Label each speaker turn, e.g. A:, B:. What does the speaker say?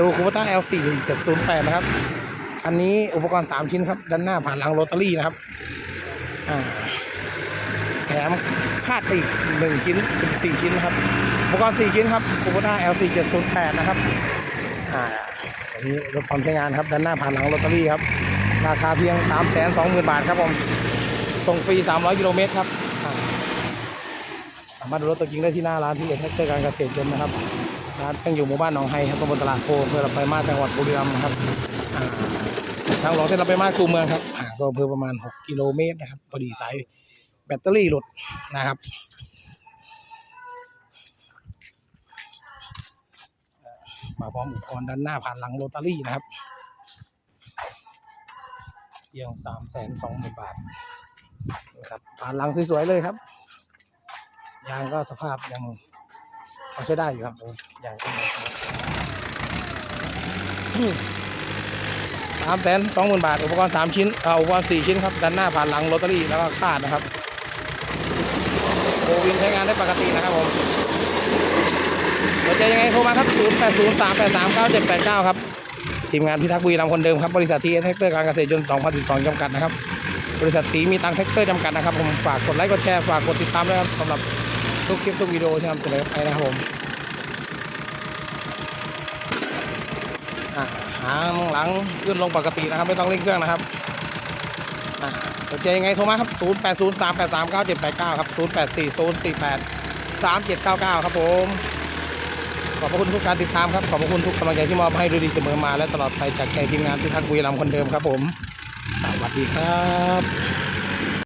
A: ดูคูปต้า L4 708 นะครับ อันนี้อุปกรณ์ 3 ชิ้นครับ ด้านหน้าผ่านหลังโรตารี่นะครับแถมคาดไปอีกหนึ่งชิ้นเป็นสี่ชิ้นนะครับ อุปกรณ์สี่ชิ้นครับคูปต้า L4 708 นะครับ อ่าอันนี้รถความใช้งานครับ ด้านหน้าผ่านหลังโรตารี่ครับ ราคาเพียง 3 2 0 0 0 0 บาทครับผมส่งฟรี 300 กิโลเมตรครับ สามารถดูรถตัวจริงได้ที่หน้าร้านที่เอ็นเตอร์การเกษตรยนต์นะครับ ร้านตั้งอยู่หมู่บ้านหนองไฮครับตำบลตลาดโพอำเพื่อเราไปมาจังหวัดบุรีรัมย์นะครับทางหลวงเส้นเราไปมาสคูเมืองครับห่างก็อำเภอประมาณ 6 กิโลเมตรนะครับพอดีสายแบตเตอรี่หลุดนะครับมาพร้อมอุปกรณ์ด้านหน้าผ่านหลังโรตารี่นะครับเพียงสามแสนสองหมื่นบาทนะครับผ่านหลังสวยๆเลยครับ ยางก็สภาพยัง พอใช้ได้อยู่ครับยางก็สามแสนสองหมื่นบาท อุปกรณ์สามชิ้นเอ่ออุปกรณ์สี่ชิ้นครับด้านหน้าผ่านหลังโรตารี่แล้วก็คาดนะครับโควินใช้งานได้ปกตินะครับผมสนใจยังไงโทรมาครับ 0 8 0 3 8 3 9 7 8 9 ครับ ทีมงานพิทักษ์บุรีรัมย์คนเดิมครับ บริษัททีเอสแท็กเตอร์การเกษตรยนต์2012จำกัดนะครับ บริษัทตีมีตังแท็กเตอร์จำกัดนะครับ ผมฝากกดไลค์กดแชร์ฝากกดติดตามด้วยครับสำหรับ ทุกคลิปทุกวิดีโอที่นำเสนอไปนะครับผมอะหางหลังขึ้นลงปกตินะครับ ไม่ต้องเร่งเครื่องนะครับอะสนใจยังไงโทรมาครับ 0 8 0 3 8 3 9 7 8 9 ครับ 0 8 4 0 4 8 3 7 9 9 ครับผม ขอบพระคุณทุกการติดตามครับ ขอบพระคุณทุกกำลังใจที่มอบให้ดูดีเสมอมา และตลอดไปจากใจทีมงานที่ทักบุรีรัมย์คนเดิมครับผม สวัสดีครับ